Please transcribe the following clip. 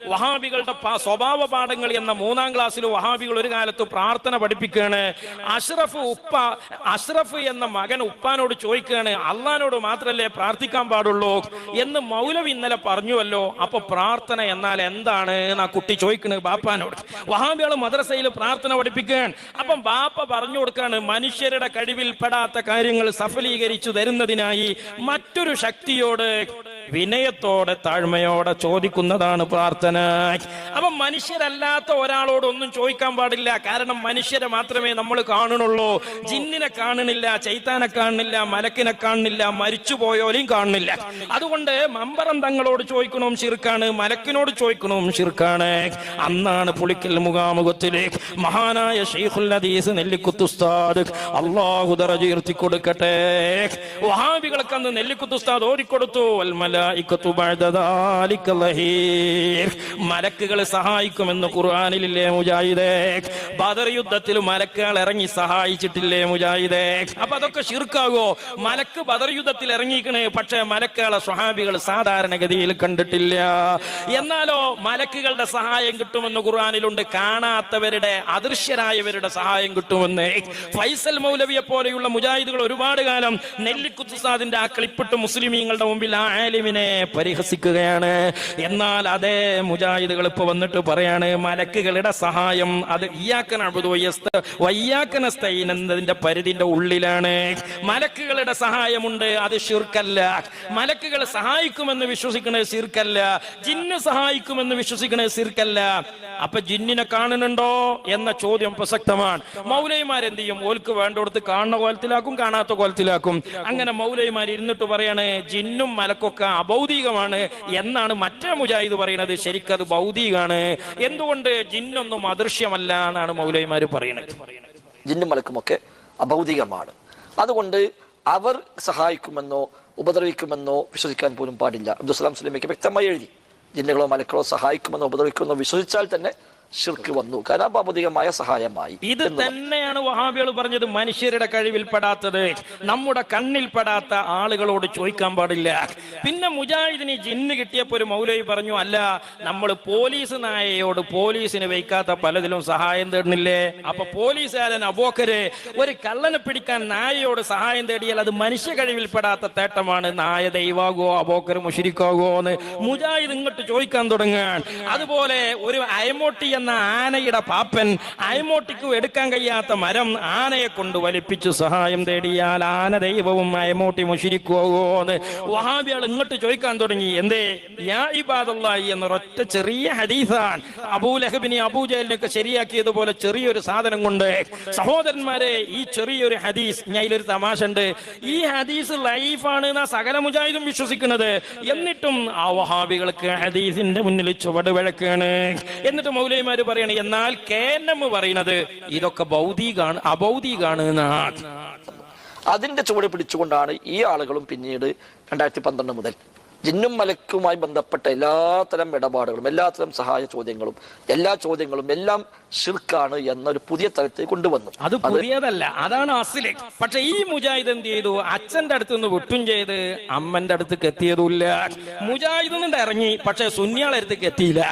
വഹാബികളുടെ സ്വഭാവ പാഠങ്ങൾ എന്ന മൂന്നാം ക്ലാസ്സിൽ വഹാബികൾ ഒരു കാലത്ത് പ്രാർത്ഥന പഠിപ്പിക്കുകയാണ്. അഷ്റഫ് ഉപ്പ അഷ്റഫ് എന്ന മകൻ ഉപ്പാനോട് ചോദിക്കുകയാണ് അള്ളഹാനോട് മാത്രല്ലേ പ്രാർത്ഥിക്കാൻ പാടുള്ളൂ? എന്ന് മൗലവി ഇന്നലെ പറഞ്ഞുവല്ലോ. അപ്പൊ പ്രാർത്ഥന എന്നാൽ എന്താണ് ആ കുട്ടി ചോദിക്കുന്നത് ബാപ്പാനോട്. വഹാബികൾ മദ്രസയിൽ പ്രാർത്ഥന പഠിപ്പിക്കുകയാണ്. അപ്പം ബാപ്പ പറഞ്ഞു കൊടുക്കുകയാണ് മനുഷ്യരുടെ കഴിവിൽ പെടാത്ത കാര്യങ്ങൾ സഫലീകരിച്ചു തരുന്നതിനായി മറ്റൊരു ശക്തിയോട് വിനയത്തോടെ താഴ്മയോടെ ചോദിക്കുന്നതാണ് പ്രാർത്ഥന. അപ്പം മനുഷ്യരല്ലാത്ത ഒരാളോട് ഒന്നും ചോദിക്കാൻ പാടില്ല. കാരണം മനുഷ്യരെ മാത്രമേ നമ്മൾ കാണുന്നുള്ളൂ. ജിന്നിനെ കാണുന്നില്ല ചൈത്താനെ കാണുന്നില്ല മലക്കിനെ കാണുന്നില്ല മരിച്ചുപോയോലെയും കാണുന്നില്ല. അതുകൊണ്ട് മമ്പറം തങ്ങളോട് ചോദിക്കണവും ശിർക്കാണ് മലക്കിനോട് ചോദിക്കണവും ശിർക്കാണ്. അന്നാണ് പുളിക്കൽ മുഖാമുഖത്തിലെ മഹാനായ ഷെയ്ഖുൽ ഹദീസ് നെല്ലിക്കുത്തുസ്താദ് അള്ളാഹുദറ ചീർത്തി കൊടുക്കട്ടെ വഹാബികൾക്ക് അന്ന് നെല്ലിക്കുത്തുസ്താദ് ഓടിക്കൊടുത്തു വൽ മലക്കുകൾ സഹായിക്കുമെന്ന് ഖുർആാനിലില്ലേ മുജാഹിദേ? ബദർ യുദ്ധത്തിൽ മലക്കുകൾ ഇറങ്ങി സഹായിച്ചിട്ടില്ലേ മുജാഹിദേ? അപ്പൊ അതൊക്കെ ഷിർക്കാകോ മലക്ക് ബദർ യുദ്ധത്തിൽ ഇറങ്ങിക്കണേ പക്ഷേ മലക്കുകളെ സ്വഹാബികൾ സാധാരണഗതിയിൽ കണ്ടിട്ടില്ല. എന്നാലോ മലക്കുകളുടെ സഹായം കിട്ടുമെന്ന് ഖുർആാനിലുണ്ട്. കാണാത്തവരുടെ അദൃശ്യരായവരുടെ സഹായം കിട്ടുമെന്ന്. ഫൈസൽ മൗലവിയെ പോലെയുള്ള മുജാഹിദുകൾ ഒരുപാട് കാലം നെല്ലിക്കുത്തുസാദിന്റെ ആ ക്ലിപ്പിട്ട് മുസ്ലിമീങ്ങളുടെ മുമ്പിൽ ആ ആലിമിനെ പരിഹസിക്കുകയാണ്. എന്നാൽ അതേ മുജാഹിദുകൾ ഇപ്പൊ വന്നിട്ട് പറയാണ് മലക്കുകളുടെ സഹായം അത് ഇയാക്കൻ എന്നതിന്റെ പരിധിന്റെ ഉള്ളിലാണ്. മലക്കുകളുടെ സഹായമുണ്ട് അത് ഷിർക്കല്ല മലക്കുകൾ സഹായിക്കുമെന്ന് വിശ്വസിക്കുന്നത് ശിർക്കല്ല. ജിന്ന് സഹായിക്കുമെന്ന് വിശ്വസിക്കുന്നത് ശിർക്കല്ല. അപ്പൊ ജിന്നിനെ കാണുന്നുണ്ടോ എന്ന ചോദ്യം പ്രസക്തമാണ്. മൗലൈമാർ എന്ത് ചെയ്യും? ഓൽക്ക് വേണ്ടടുത്ത് കാണുന്ന കോലത്തിലാക്കും കാണാത്ത കോലത്തിലാക്കും. അങ്ങനെ മൗലൈമാർ ഇരുന്നിട്ട് പറയാണ് ജിന്നും മലക്കൊക്കെ അഭൗതികമാണ് എന്നാണ് മറ്റേ മുജാഹിദ് പറയുന്നത്. ശരിക്കത് ഭൗതികമാണ് എന്തുകൊണ്ട് ജിന്നൊന്നും അദൃശ്യമല്ല എന്നാണ് മൗലൈമാർ പറയുന്നത്. ജിന്നും മലക്കുമൊക്കെ അഭൗതികമാണ് അതുകൊണ്ട് അവർ സഹായിക്കുമെന്നോ ഉപദ്രവിക്കുമെന്നോ വിശ്വസിക്കാൻ പോലും പാടില്ല. അബ്ദുസ്ലാം സ്വലമിക്ക് വ്യക്തമായി എഴുതി ജിന്നുകളോ മലക്കളോ സഹായിക്കുമെന്നോ ഉപദ്രവിക്കുമെന്നോ വിശ്വസിച്ചാൽ തന്നെ ഷിർക്ക് വന്നു. കാരണം ഭൗതികമായ സഹായമായി. ഇത് തന്നെയാണ് വഹാബികൾ പറഞ്ഞത് മനുഷ്യരുടെ കഴിവിൽപ്പെടാത്തത്. നമ്മുടെ കണ്ണിൽ കണ്ണിൽപ്പെടാത്ത ആളുകളോട് ചോദിക്കാൻ പാടില്ല. പിന്നെ മുജാഹിദിന് ജിന്ന് കിട്ടിയപ്പോ ഒരു മൗലവി പറഞ്ഞു അല്ല നമ്മൾ പോലീസ് നായയോട് പോലീസിന് വയ്ക്കാത്ത പലതിലും സഹായം തേടുന്നില്ലേ അപ്പൊ പോലീസുകാരൻ അബോക്കര് ഒരു കള്ളനെ പിടിക്കാൻ നായയോട് സഹായം തേടിയാൽ അത് മനുഷ്യ കഴിവിൽ കഴിവിൽപ്പെടാത്ത തേട്ടമാണ്. നായ ദൈവാകോ അബോക്കർ മുഷിരിക്കാകോ എന്ന് മുജാഹിദ് ഇങ്ങോട്ട് ചോദിക്കാൻ തുടങ്ങാൻ അതുപോലെ ഒരു അയമോട്ടി എന്ന ആനയുടെ പാപ്പൻ അയമോട്ടിക്കു എടുക്കാൻ കഴിയാത്ത മരം ആനയെ കൊണ്ട് വലിപ്പിച്ചു സഹായം തേടിയാൽ ആന ദൈവവും അയമോട്ടി മുഷിരിക്കുവോ എന്ന് വഹാബികൾ ഇങ്ങോട്ട് ചോദിക്കാൻ തുടങ്ങി. എന്തേ? യാ ഇബാദുല്ലാഹി എന്നൊരൊറ്റ ചെറിയ ഹദീസാണ്. അബൂലഹബിനെ അബൂജലിനൊക്കെ ശരിയാക്കിയതുപോലെ ചെറിയൊരു സാധനം കൊണ്ട്. സഹോദരന്മാരെ ഈ ചെറിയൊരു ഹദീസ് ഞാൻ ഇതിലൊരു തമാശ ഉണ്ട്. ഈ ഹദീസ് ലൈഫാണ് എന്നാ സകല മുജാഹിദും വിശ്വസിക്കുന്നത്. എന്നിട്ടും ആ വഹാബികൾക്ക് ഹദീസിന്റെ മുന്നിൽ ചുവട് എന്നിട്ട് എന്നിട്ട് മൗലൈമാര് പറയണ എന്നാൽ കേനമ്മ പറയണത് ഇതൊക്കെ ഭൗതികാണ് അഭൗതികാണ് എന്നാണ്. അതിന്റെ ചുവട് പിടിച്ചുകൊണ്ടാണ് ഈ ആളുകളും പിന്നീട് രണ്ടായിരത്തി പന്ത്രണ്ട് മുതൽ ജിന്നും മലക്കുമായി ബന്ധപ്പെട്ട എല്ലാത്തരം ഇടപാടുകളും എല്ലാത്തരം സഹായ ചോദ്യങ്ങളും എല്ലാ ചോദ്യങ്ങളും എല്ലാം ഷിർക്കാണ് എന്നൊരു പുതിയ തലത്തിൽ കൊണ്ടുവന്നു. അത് പുതിയതല്ല അതാണ് അസിലെ. പക്ഷെ ഈ മുജാഹിദ് എന്ത് ചെയ്തു? അച്ഛന്റെ അടുത്ത് നിന്ന് വിട്ടും ചെയ്ത് അമ്മന്റെ അടുത്തേക്ക് എത്തിയതുമില്ല മുജാഹിദ് ഇറങ്ങി പക്ഷെ സുന്നിയാളടുത്തേക്ക് എത്തിയില്ല.